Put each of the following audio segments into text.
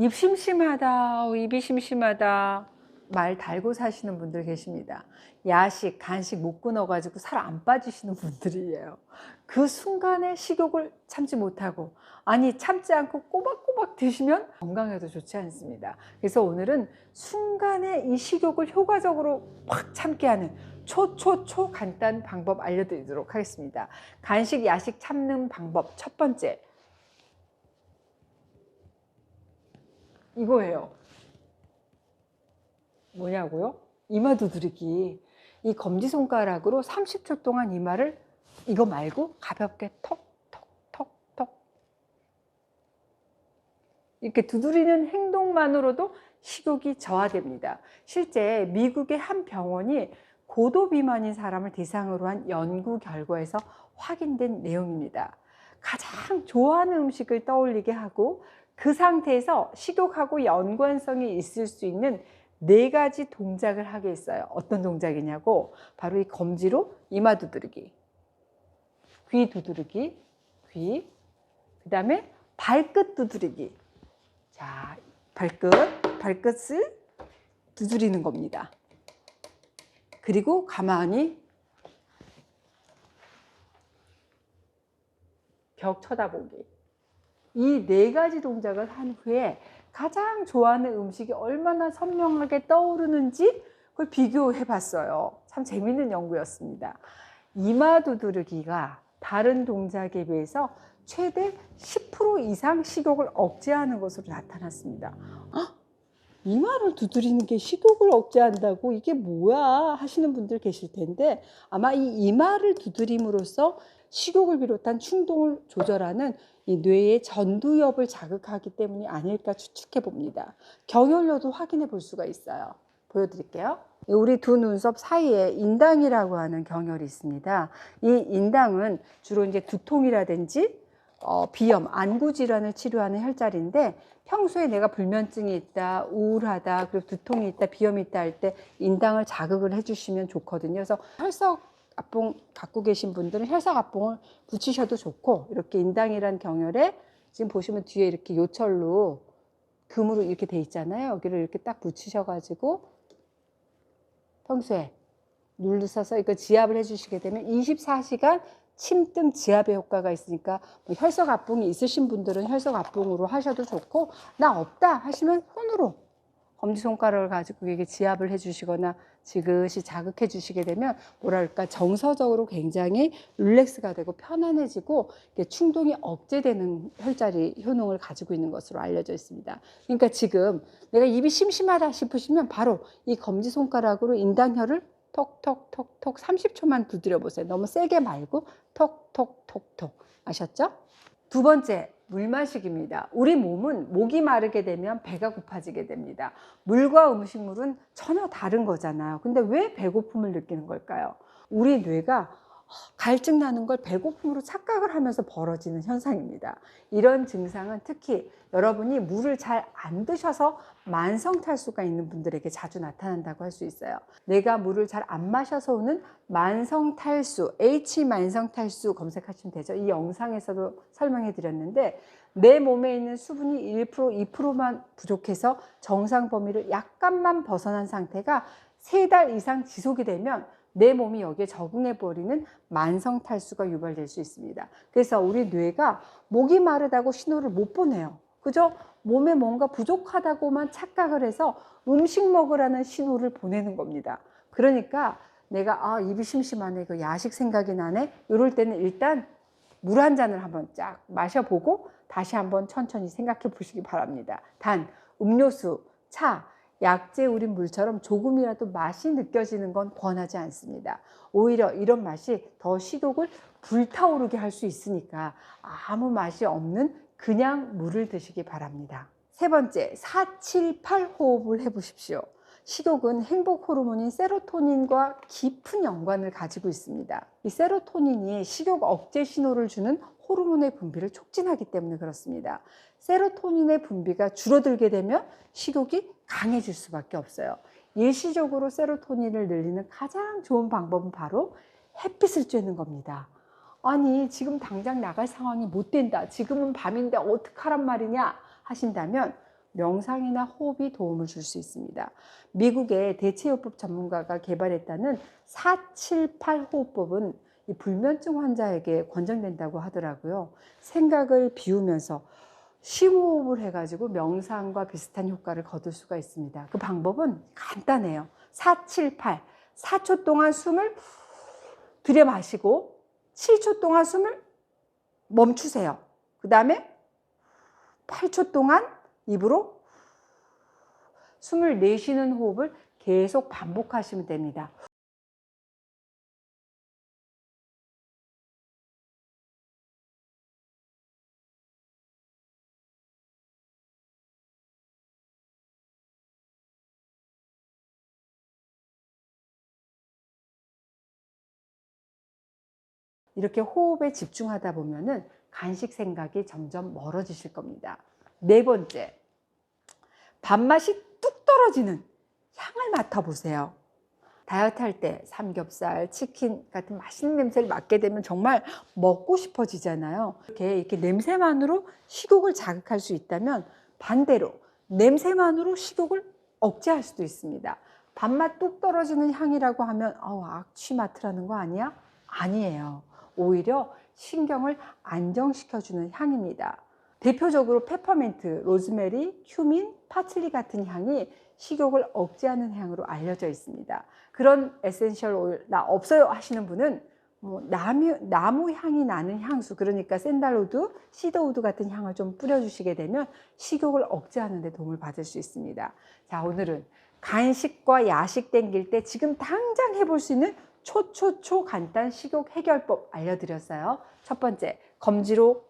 입 심심하다, 어, 입이 심심하다. 말 달고 사시는 분들 계십니다. 야식, 간식 못 끊어가지고 살 안 빠지시는 분들이에요. 그 순간에 식욕을 참지 못하고, 아니, 참지 않고 꼬박꼬박 드시면 건강에도 좋지 않습니다. 그래서 오늘은 순간에 이 식욕을 효과적으로 확 참게 하는 초초초 간단 방법 알려드리도록 하겠습니다. 간식, 야식 참는 방법 첫 번째. 이거예요. 뭐냐고요? 이마 두드리기. 이 검지손가락으로 30초 동안 이마를 이거 말고 가볍게 톡, 톡, 톡, 톡. 이렇게 두드리는 행동만으로도 식욕이 저하됩니다. 실제 미국의 한 병원이 고도 비만인 사람을 대상으로 한 연구 결과에서 확인된 내용입니다. 가장 좋아하는 음식을 떠올리게 하고 그 상태에서 식욕하고 연관성이 있을 수 있는 네 가지 동작을 하게 했어요. 어떤 동작이냐고 바로 이 검지로 이마 두드리기, 귀 두드리기, 귀, 그 다음에 발끝 두드리기. 자, 발끝, 발끝을 두드리는 겁니다. 그리고 가만히 벽 쳐다보기. 이 네 가지 동작을 한 후에 가장 좋아하는 음식이 얼마나 선명하게 떠오르는지 그걸 비교해 봤어요. 참 재밌는 연구였습니다. 이마 두드르기가 다른 동작에 비해서 최대 10% 이상 식욕을 억제하는 것으로 나타났습니다. 아, 이마를 두드리는 게 식욕을 억제한다고 이게 뭐야 하시는 분들 계실 텐데 아마 이 이마를 두드림으로써 식욕을 비롯한 충동을 조절하는 이 뇌의 전두엽을 자극하기 때문이 아닐까 추측해 봅니다. 경혈로도 확인해 볼 수가 있어요. 보여드릴게요. 우리 두 눈썹 사이에 인당이라고 하는 경혈이 있습니다. 이 인당은 주로 이제 두통이라든지 어, 비염, 안구 질환을 치료하는 혈자리인데 평소에 내가 불면증이 있다, 우울하다, 그리고 두통이 있다, 비염이 있다 할 때 인당을 자극을 해주시면 좋거든요. 그래서 혈석 압봉 갖고 계신 분들은 혈석 압봉을 붙이셔도 좋고 이렇게 인당이란 경혈에 지금 보시면 뒤에 이렇게 요철로 금으로 이렇게 돼 있잖아요. 여기를 이렇게 딱 붙이셔가지고 평소에 눌러서 이거 지압을 해주시게 되면 24시간 침등 지압의 효과가 있으니까 뭐 혈석 압봉이 있으신 분들은 혈석 압봉으로 하셔도 좋고 나 없다 하시면 손으로 검지손가락을 가지고 이게 지압을 해주시거나 지그시 자극해 주시게 되면 뭐랄까 정서적으로 굉장히 릴렉스가 되고 편안해지고 충동이 억제되는 혈자리 효능을 가지고 있는 것으로 알려져 있습니다. 그러니까 지금 내가 입이 심심하다 싶으시면 바로 이 검지손가락으로 인당혈을 톡톡톡톡 30초만 두드려 보세요. 너무 세게 말고 톡톡톡톡 아셨죠? 두 번째 물 마시기입니다. 우리 몸은 목이 마르게 되면 배가 고파지게 됩니다. 물과 음식물은 전혀 다른 거잖아요. 근데 왜 배고픔을 느끼는 걸까요? 우리 뇌가 갈증 나는 걸 배고픔으로 착각을 하면서 벌어지는 현상입니다. 이런 증상은 특히 여러분이 물을 잘 안 드셔서 만성 탈수가 있는 분들에게 자주 나타난다고 할 수 있어요. 내가 물을 잘 안 마셔서 오는 만성 탈수, H 만성 탈수 검색하시면 되죠. 이 영상에서도 설명해 드렸는데 내 몸에 있는 수분이 1% 2%만 부족해서 정상 범위를 약간만 벗어난 상태가 세달 이상 지속이 되면 내 몸이 여기에 적응해 버리는 만성 탈수가 유발될 수 있습니다. 그래서 우리 뇌가 목이 마르다고 신호를 못 보내요. 그죠? 몸에 뭔가 부족하다고만 착각을 해서 음식 먹으라는 신호를 보내는 겁니다. 그러니까 내가 아 입이 심심하네, 그 야식 생각이 나네. 이럴 때는 일단 물 한 잔을 한번 쫙 마셔보고 다시 한번 천천히 생각해 보시기 바랍니다. 단 음료수, 차, 약재 우린 물처럼 조금이라도 맛이 느껴지는 건 권하지 않습니다. 오히려 이런 맛이 더 식욕을 불타오르게 할 수 있으니까 아무 맛이 없는 그냥 물을 드시기 바랍니다. 세 번째, 478 호흡을 해보십시오. 식욕은 행복 호르몬인 세로토닌과 깊은 연관을 가지고 있습니다. 이 세로토닌이 식욕 억제 신호를 주는 호르몬의 분비를 촉진하기 때문에 그렇습니다. 세로토닌의 분비가 줄어들게 되면 식욕이 강해질 수밖에 없어요. 일시적으로 세로토닌을 늘리는 가장 좋은 방법은 바로 햇빛을 쬐는 겁니다. 아니, 지금 당장 나갈 상황이 못 된다. 지금은 밤인데 어떡하란 말이냐 하신다면 명상이나 호흡이 도움을 줄 수 있습니다. 미국의 대체요법 전문가가 개발했다는 478 호흡법은 이 불면증 환자에게 권장된다고 하더라고요. 생각을 비우면서 심호흡을 해가지고 명상과 비슷한 효과를 거둘 수가 있습니다. 그 방법은 간단해요. 478. 4초 동안 숨을 들여 마시고 7초 동안 숨을 멈추세요. 그 다음에 8초 동안 입으로 숨을 내쉬는 호흡을 계속 반복하시면 됩니다. 이렇게 호흡에 집중하다 보면은 간식 생각이 점점 멀어지실 겁니다. 네 번째, 밥맛이 뚝 떨어지는 향을 맡아보세요. 다이어트 할 때 삼겹살, 치킨 같은 맛있는 냄새를 맡게 되면 정말 먹고 싶어지잖아요. 이렇게, 이렇게 냄새만으로 식욕을 자극할 수 있다면 반대로 냄새만으로 식욕을 억제할 수도 있습니다. 밥맛 뚝 떨어지는 향이라고 하면 어, 악취 맡으라는 거 아니야? 아니에요. 오히려 신경을 안정시켜주는 향입니다. 대표적으로 페퍼민트, 로즈메리, 휴민, 파슬리 같은 향이 식욕을 억제하는 향으로 알려져 있습니다. 그런 에센셜 오일 나 없어요 하시는 분은 뭐 나무, 나무 향이 나는 향수 그러니까 샌달우드, 시더우드 같은 향을 좀 뿌려주시게 되면 식욕을 억제하는 데 도움을 받을 수 있습니다. 자 오늘은 간식과 야식 땡길 때 지금 당장 해볼 수 있는 초초초 간단 식욕 해결법 알려드렸어요. 첫 번째 검지로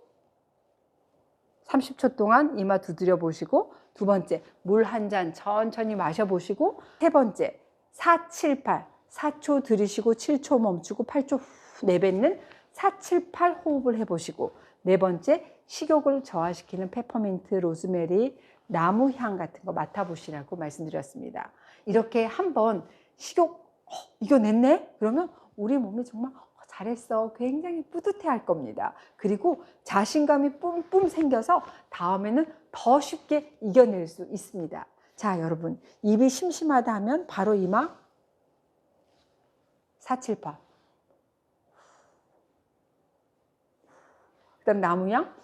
30초 동안 이마 두드려 보시고 두 번째 물 한 잔 천천히 마셔 보시고 세 번째 4, 7, 8 4초 들이쉬고 7초 멈추고 8초 후 내뱉는 4, 7, 8 호흡을 해보시고 네 번째 식욕을 저하시키는 페퍼민트, 로즈메리, 나무향 같은 거 맡아보시라고 말씀드렸습니다. 이렇게 한번 식욕 어, 이겨냈네? 그러면 우리 몸이 정말 어, 잘했어. 굉장히 뿌듯해 할 겁니다. 그리고 자신감이 뿜뿜 생겨서 다음에는 더 쉽게 이겨낼 수 있습니다. 자, 여러분. 입이 심심하다 하면 바로 이마 478. 그 다음 나무향?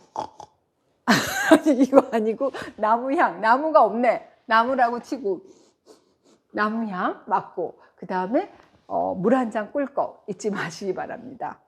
아니, 이거 아니고 나무향. 나무가 없네. 나무라고 치고 나무향 맞고 그 다음에 어, 물 한 잔 꿀꺽 잊지 마시기 바랍니다.